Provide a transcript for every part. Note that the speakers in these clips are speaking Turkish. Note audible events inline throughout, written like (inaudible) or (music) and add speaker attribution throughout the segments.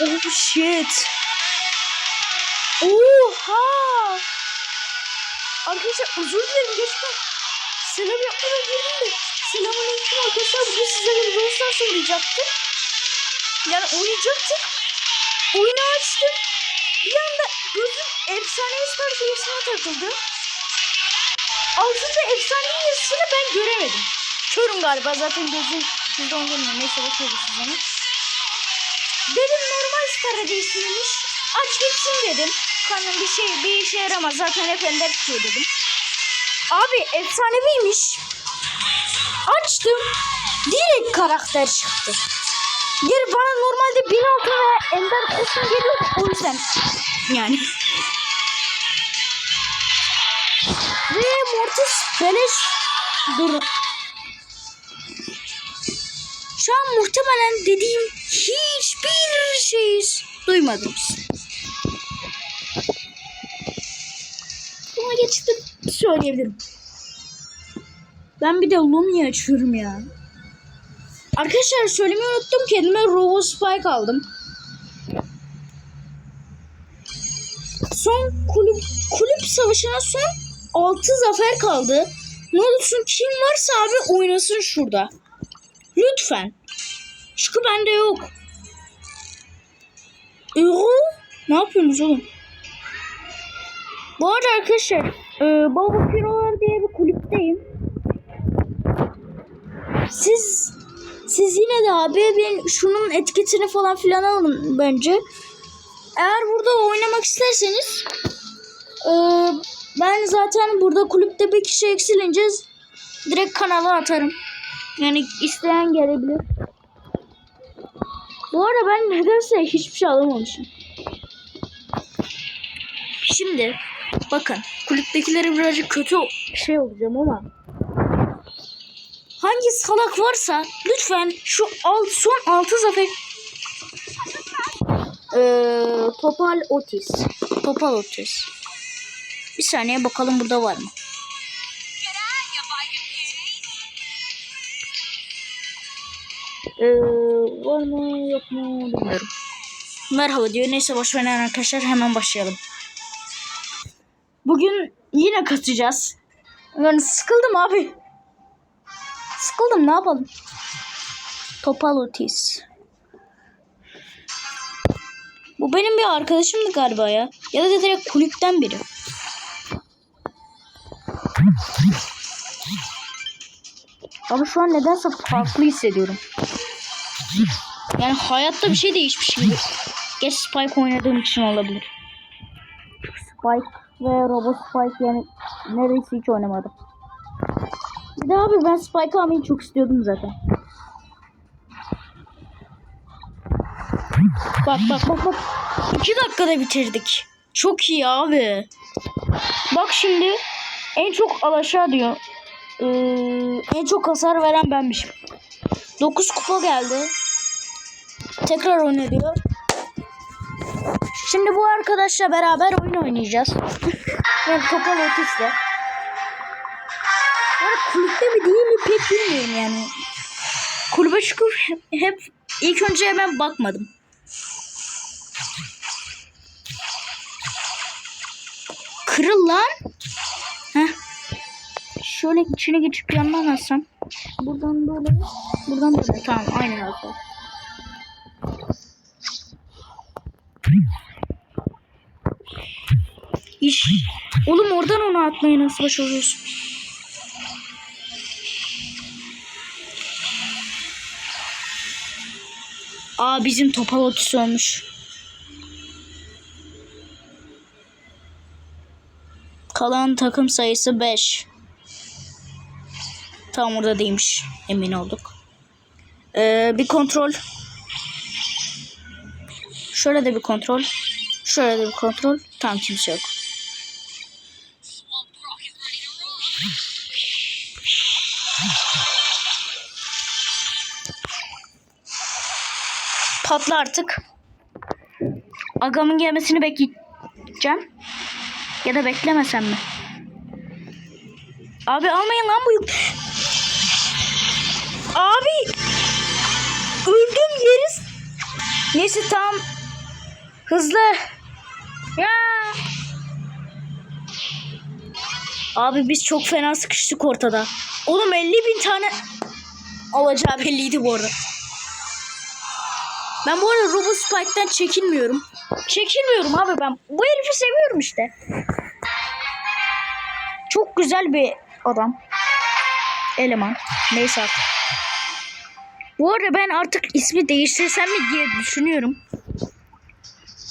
Speaker 1: Oh shit. Oha. Arkadaşlar özür dilerim gerçekten. Selam yapmadan girdim de. Selamünaleyküm arkadaşlar. Bugün size bir Brawl Stars oynayacaktım. Yani oynayacaktık. Oyunu açtım. Bir anda gözüm efsane star sayısına takıldı. Altında efsane yazısını ben göremedim. Körüm galiba zaten gözüm sizde onu görmüyor. Neyse bakıyoruz siz onu. Dedim normal star hediyesiymiş. Aç gitsin dedim. Kanım bir şey bir işe yaramaz. Zaten hep ender çıkıyor dedim. Abi efsaneviymiş. Açtım. Direkt karakter çıktı. Geri bana normalde 1006 ve ender kostüm geliyor. O yüzden yani. Ve Mortis beleş dur. Şu an muhtemelen dediğim şey duymadınız. Buna geçip söyleyebilirim. Ben bir de Lumia açıyorum ya. Arkadaşlar söylemeyi unuttum. Kendime Robo Spike aldım. Son kulüp, kulüp savaşına son 6 zafer kaldı. Ne olursun kim varsa abi oynasın şurada. Lütfen. Çünkü bende yok. Euro? Ne yapıyorsunuz oğlum? Bu arada arkadaşlar e, Baba Pirolar diye bir kulüpteyim. Siz siz yine de abi ben şunun etiketini falan filan alın bence. Eğer burada oynamak isterseniz e, ben zaten burada kulüpte bir kişi eksilince direkt kanala atarım. Yani isteyen gelebilir. Bu arada ben nedense hiçbir şey alamamışım. Şimdi bakın kulüptekileri birazcık kötü şey olacağım ama hangi salak varsa lütfen şu alt, son altı zafer ee, Topal Otis. Topal Otis. Bir saniye bakalım burada var mı? Ee, var mı yok mu bilmiyorum. Merhaba diyor. Neyse boş verin arkadaşlar hemen başlayalım. Bugün yine katacağız. Yani sıkıldım abi. Sıkıldım ne yapalım? Topal Otis. Bu benim bir arkadaşımdı galiba ya. Ya da direkt kulüpten biri. Ama şu an nedense farklı hissediyorum. Yani hayatta bir şey değişmiş gibi. Geç Spike oynadığım için olabilir. Spike ve Robo Spike yani neredeyse hiç oynamadım. Bir de abi ben Spike almayı çok istiyordum zaten. Bak bak bak bak. İki dakikada bitirdik. Çok iyi abi. Bak şimdi en çok alaşağı diyor. Ee, en çok hasar veren benmişim. 9 kupa geldi. Tekrar oyna. Şimdi bu arkadaşla beraber oyun oynayacağız. (laughs) yani Topal Otis'le. Yani kulüpte mi değil mi pek bilmiyorum yani. Kulübe şükür (laughs) hep ilk önce hemen bakmadım. Kırıl lan. Heh. Şöyle içine geçip yandan alsam. Buradan böyle. Buradan böyle. Tamam aynen oldu. İş. Oğlum oradan onu atmaya nasıl başarıyorsun? Aa bizim topal otis olmuş. Kalan takım sayısı 5. Tam orada değilmiş. Emin olduk. Ee, bir kontrol. Şöyle de bir kontrol. Şöyle de bir kontrol. Tam kimse yok. Patla artık. Agamın gelmesini bekleyeceğim. Ya da beklemesem mi? Abi almayın lan bu yük. Abi. Öldüm yeriz. Neyse tamam. Hızlı. Ya. Abi biz çok fena sıkıştık ortada. Oğlum 50 bin tane alacağı belliydi bu arada. Ben bu arada Robo Spike'den çekinmiyorum. Çekinmiyorum abi ben. Bu herifi seviyorum işte. Çok güzel bir adam. Eleman. Neyse artık. Bu arada ben artık ismi değiştirsem mi diye düşünüyorum.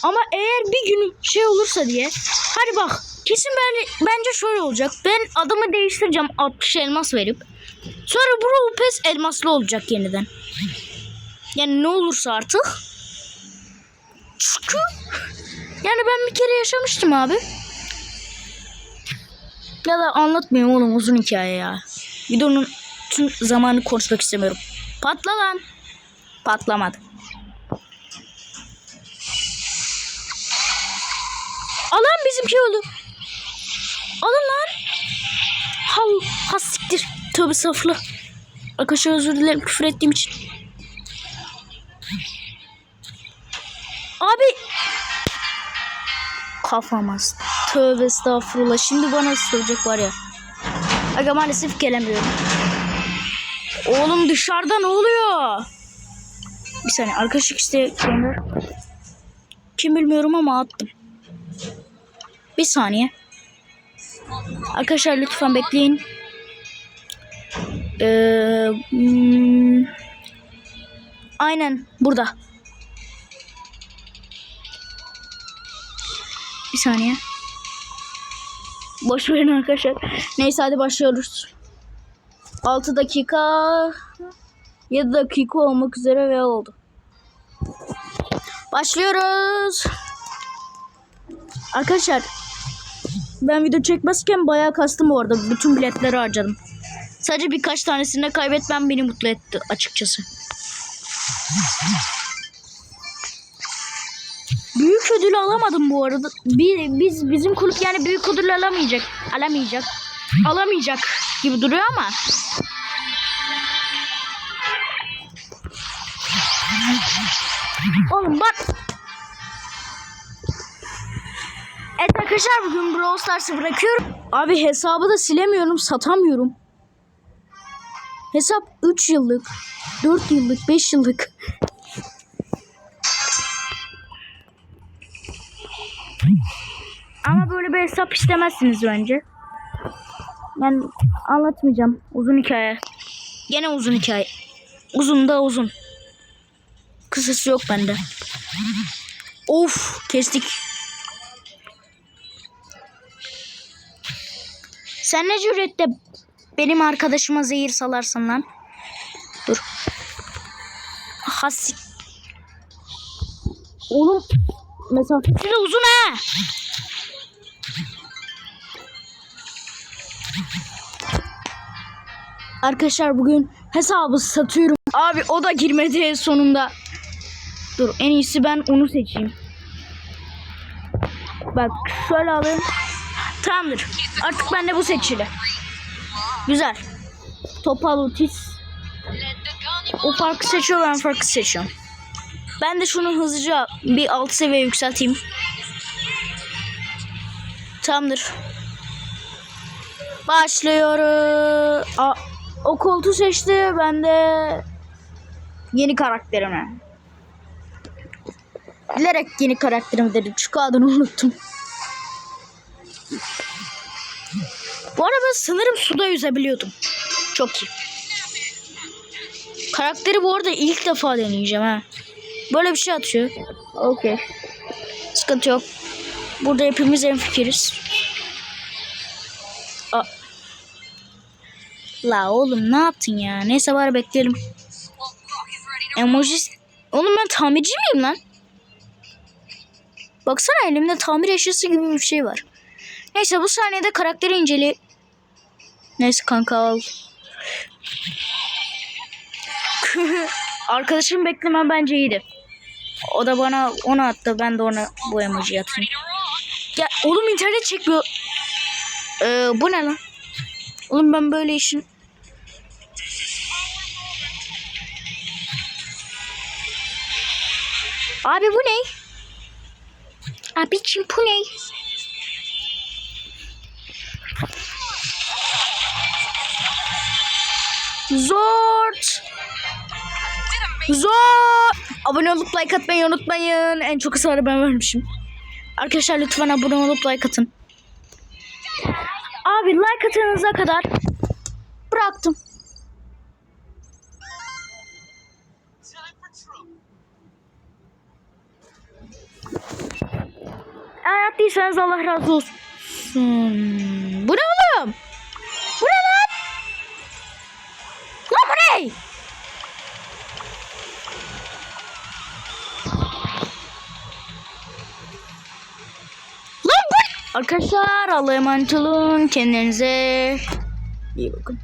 Speaker 1: Ama eğer bir gün şey olursa diye. Hadi bak. Kesin böyle, bence şöyle olacak. Ben adımı değiştireceğim 60 elmas verip. Sonra Brawl Pass elmaslı olacak yeniden. Yani ne olursa artık. Çünkü yani ben bir kere yaşamıştım abi. Ya da anlatmayayım oğlum uzun hikaye ya. Videonun tüm zamanı konuşmak istemiyorum. Patla lan. Patlamadı. Alan bizimki öldü. Alın lan. Hal has siktir. Tövbe saflı. Arkadaşlar özür dilerim küfür ettiğim için. Abi. Kafamaz. Tövbe estağfurullah. Şimdi bana söyleyecek var ya. Aga maalesef gelemiyorum. Oğlum dışarıda ne oluyor? Bir saniye arkadaşlık isteği gönder. Kim bilmiyorum ama attım. Bir saniye. Arkadaşlar lütfen bekleyin. Ee, hmm, aynen burada. Bir saniye. Boş verin arkadaşlar. Neyse hadi başlıyoruz. 6 dakika 7 dakika olmak üzere ve oldu. Başlıyoruz. Arkadaşlar ben video çekmezken bayağı kastım bu arada. Bütün biletleri harcadım. Sadece birkaç tanesini kaybetmem beni mutlu etti açıkçası. Büyük ödül alamadım bu arada. Bir, biz bizim kulüp yani büyük ödül alamayacak. Alamayacak. Alamayacak gibi duruyor ama. Oğlum bak. Evet arkadaşlar bugün Brawl Stars'ı bırakıyorum. Abi hesabı da silemiyorum, satamıyorum. Hesap 3 yıllık, 4 yıllık, 5 yıllık. Ama böyle bir hesap istemezsiniz bence. Ben anlatmayacağım. Uzun hikaye. Gene uzun hikaye. Uzun da uzun. Kısası yok bende. Of kestik. Sen ne cüretle benim arkadaşıma zehir salarsın lan? Dur. Has. Oğlum mesafesi de uzun ha. Arkadaşlar bugün hesabı satıyorum. Abi o da girmedi sonunda. Dur en iyisi ben onu seçeyim. Bak şöyle alayım. Tamamdır. Artık bende bu seçili. Güzel. Topal Otis. O farkı seçiyor ben farkı seçiyorum. Ben de şunu hızlıca bir alt seviye yükselteyim. Tamamdır. Başlıyoruz. Aa, o koltuğu seçti. Ben de yeni karakterime. Bilerek yeni karakterimi dedim. Çünkü adını unuttum. Bu arada ben sanırım suda yüzebiliyordum. Çok iyi. Karakteri bu arada ilk defa deneyeceğim ha. Böyle bir şey atıyor. Okey. Sıkıntı yok. Burada hepimiz en fikiriz. La oğlum ne yaptın ya? Neyse bari bekleyelim. Emoji... Oğlum ben tamirci miyim lan? Baksana elimde tamir eşyası gibi bir şey var. Neyse bu saniyede karakteri incele. Neyse kanka al. (laughs) Arkadaşım bekleme bence iyiydi. O da bana onu attı. Ben de ona bu emoji atayım. Ya oğlum internet çekmiyor. Ee, bu ne lan? Oğlum ben böyle işin... Abi bu ne? Abicim bu ne? Zor. Zor. Abone olup like atmayı unutmayın. En çok ısrarı ben vermişim. Arkadaşlar lütfen abone olup like atın. Abi like atınıza kadar bıraktım. Eğer attıysanız Allah razı olsun. Bu ne oğlum? Bu ne lan? Lan bu ne? Lan bu Arkadaşlar Allah'a emanet olun. Kendinize iyi bakın.